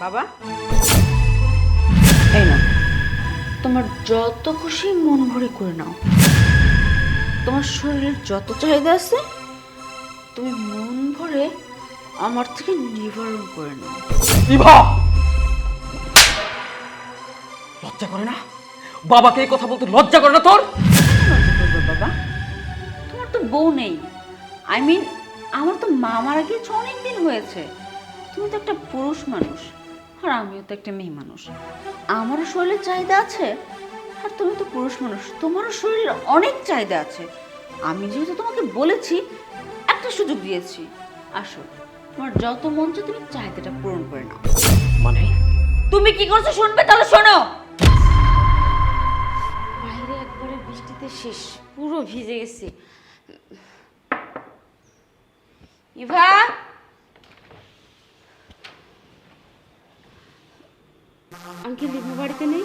বাবা। এই না তোমার যত খুশি মন ভরে করে নাও। তোমার শরীরের যত চাহিদা আছে তুমি মন ভরে আমার থেকে নিবারণ করে নাও। ইভা! লজ্জা করে না? বাবাকে এই কথা বলতে লজ্জা করে না তোর? বাবা। তোমার তো বউ নেই। আই মিন আমার তো মা মারা গিয়েছে অনেক দিন হয়েছে। তুমি তো একটা পুরুষ মানুষ। আর আমিও তো একটা মেয়ে মানুষ। আমারও শরীরের চাহিদা আছে আর তুমি তো পুরুষ মানুষ তোমারও শরীরের অনেক চাহিদা আছে। আমি যেহেতু তোমাকে বলেছি একটা সুযোগ দিয়েছি। আসো তোমার যত মন চায় তুমি চাহিদাটা পূরণ করে নাও। মানে? তুমি কি করছ শুনবে? তাহলে শোনো! বাইরে একবারে বৃষ্টিতে শেষ পুরো ভিজে গেছি। ইভা আঙ্কেল ইভা বাড়িতে নেই?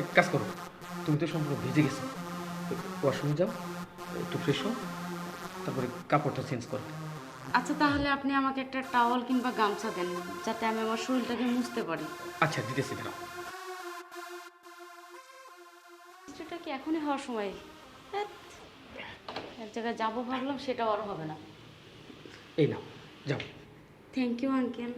এক কাজ করো তুমি তো সম্পূর্ণ ভিজে গেছো। ওয়াশরুমে যাও একটু ফ্রেশ হও তারপরে কাপড়টা চেঞ্জ করো। আচ্ছা তাহলে আপনি আমাকে একটা টাওয়াল কিংবা গামছা দেন যাতে আমি আমার শরীরটাকে মুছতে পারি। আচ্ছা দিতেছি দাঁড়াও। কি এখনই হওয়ার সময়? এক জায়গায় যাব ভাবলাম সেটাও আর হবে না। এই নাও যাও। থ্যাংক ইউ আঙ্কেল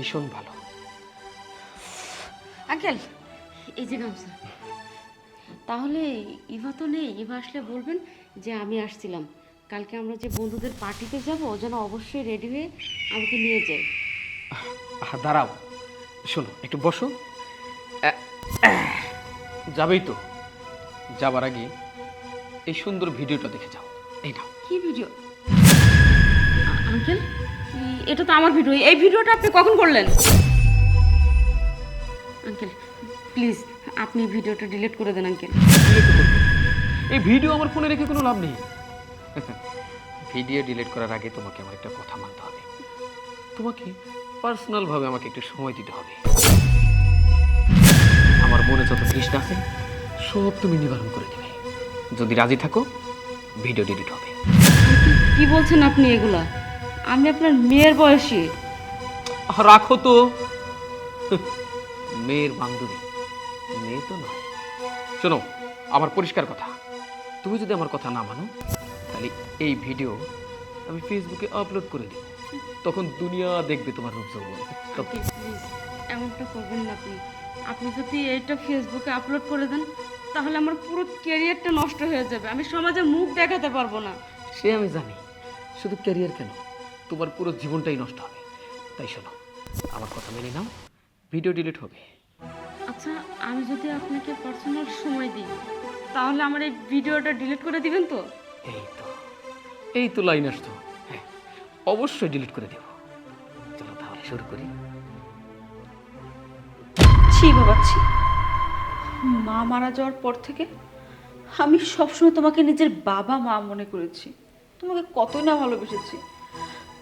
ভীষণ ভালো। আঙ্কেল এই যে গামছা। তাহলে ইভা তো নেই ইভা আসলে বলবেন যে আমি আসছিলাম। কালকে আমরা যে বন্ধুদের পার্টিতে যাব যেন অবশ্যই রেডি হয়ে আমাকে নিয়ে যায়। আহা দাঁড়াও। শোনো একটু বসো। যাবেই তো। যাবার আগে এই সুন্দর ভিডিওটা দেখে যাও। এই নাও। কি ভিডিও? এটা তো আমার ভিডিও। এই ভিডিওটা আপনি কখন করলেন? আঙ্কেল প্লিজ আপনি ভিডিওটা ডিলিট করে দেন আঙ্কেল। এই ভিডিও আমার ফোনে রেখে কোনো লাভ নেই। ভিডিও ডিলিট করার আগে তোমাকে আমার একটা কথা মানতে হবে। তোমাকে পার্সোনালভাবে আমাকে একটু সময় দিতে হবে। আমার মনে যত তৃষ্ণা আছে সব তুমি নিবারণ করে দেবে। যদি রাজি থাকো ভিডিও ডিলিট হবে। কি বলছেন আপনি এগুলা? আমি আপনার মেয়ের বয়সী। রাখো তো। মেয়ের বান্ধবী। মেয়ে তো নয়। শোনো আমার পরিষ্কার কথা। তুমি যদি আমার কথা না মানো তাহলে এই ভিডিও আমি ফেসবুকে আপলোড করে দিই। তখন দুনিয়া দেখবে তোমার রূপ যৌবন। প্লিজ এমনটা করবেন না আপনি। আপনি যদি এইটা ফেসবুকে আপলোড করে দেন তাহলে আমার পুরো ক্যারিয়ারটা নষ্ট হয়ে যাবে। আমি সমাজে মুখ দেখাতে পারব না। সে আমি জানি। শুধু ক্যারিয়ার কেন? তোমার পুরো জীবনটাই নষ্ট হবে। তাই শোনো আমার কথা মেনে নাও। ভিডিও ডিলিট হবে। আচ্ছা আমি যদি আপনাকে পার্সোনাল সময় দিই তাহলে আমার এই ভিডিওটা ডিলিট করে দিবেন তো? এই তো এই তো লাইন আসতো হ্যাঁ অবশ্যই ডিলিট করে দেবো। চলো তাহলে শুরু করি। ছি বাবা ছি। মা মারা যাওয়ার পর থেকে আমি সবসময় তোমাকে নিজের বাবা মা মনে করেছি। তোমাকে কতই না ভালোবেসেছি।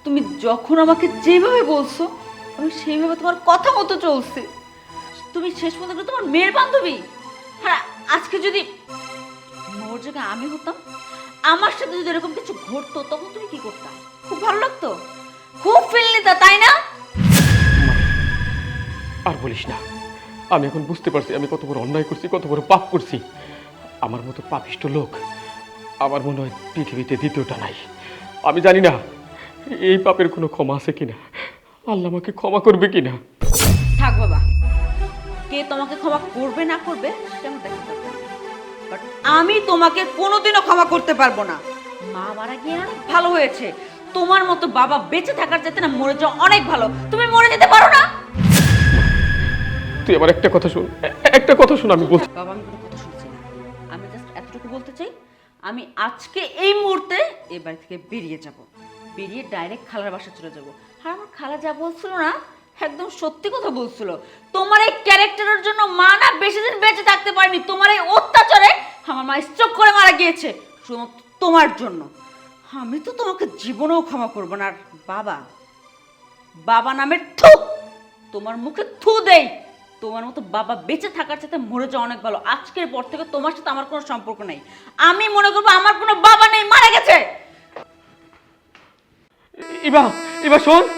তুমি যখন আমাকে যেভাবে বলছো, আমি সেইভাবে তোমার কথা মতো চলছি। তুমি শেষ পর্যন্ত তোমার মেয়ের বান্ধবী। হ্যাঁ আজকে যদি ওর জায়গায় আমি হতাম, আমার সাথে যদি এরকম কিছু ঘটতো, তখন তুমি কি করতাম খুব ভালো লাগতো। খুব ফিল নিতা, তাই না? আর বলিস না। আমি এখন বুঝতে পারছি, আমি কত বড় অন্যায় করছি, কত বড় পাপ করছি। আমার মতো পাপিষ্ট লোক আমার মনে হয় পৃথিবীতে দ্বিতীয়টা নাই। আমি জানি না এই পাপের কোনো ক্ষমা আছে কিনা? আল্লাহ আমাকে ক্ষমা করবে কিনা? থাক বাবা। কে তোমাকে ক্ষমা করবে না করবে সেটা আমার দেখা দরকার নেই। আমি তোমাকে কোনোদিনও ক্ষমা করতে পারব না। মা মারা গিয়ে অনেক ভালো হয়েছে। তোমার মতো বাবা বেঁচে থাকার চাইতে না মরে যাওয়া অনেক ভালো। তুমি মরে যেতে পারো না। তুই আমার একটা কথা শোন এ- একটা কথা শোন আমি বলছি। বাবা আমি কোনো কথা শুনছি না। আমি জাস্ট এতটুকু বলতে চাই আমি আজকে এই মুহূর্তে এই বাড়ি থেকে বেরিয়ে যাব। বেরিয়ে ডাইরেক্ট খালার বাসা চলে যাব। আর আমার খালা যা বলছিল না, একদম সত্যি কথা বলছিল। তোমার এই ক্যারেক্টারের জন্য মা না বেশি দিন বেঁচে থাকতে পারেনি। তোমার এই অত্যাচারে আমার মা স্ট্রোক করে মারা গিয়েছে শুধুমাত্র তোমার জন্য। আমি তো তোমাকে জীবনেও ক্ষমা করব না। আর বাবা বাবা নামের থু, তোমার মুখে থু দেই। তোমার মতো বাবা বেঁচে থাকার সাথে মরে যাওয়া অনেক ভালো। আজকের পর থেকে তোমার সাথে আমার কোনো সম্পর্ক নেই। আমি মনে করব আমার কোনো বাবা নেই, মারা গেছে। ইবা ইবা শোন।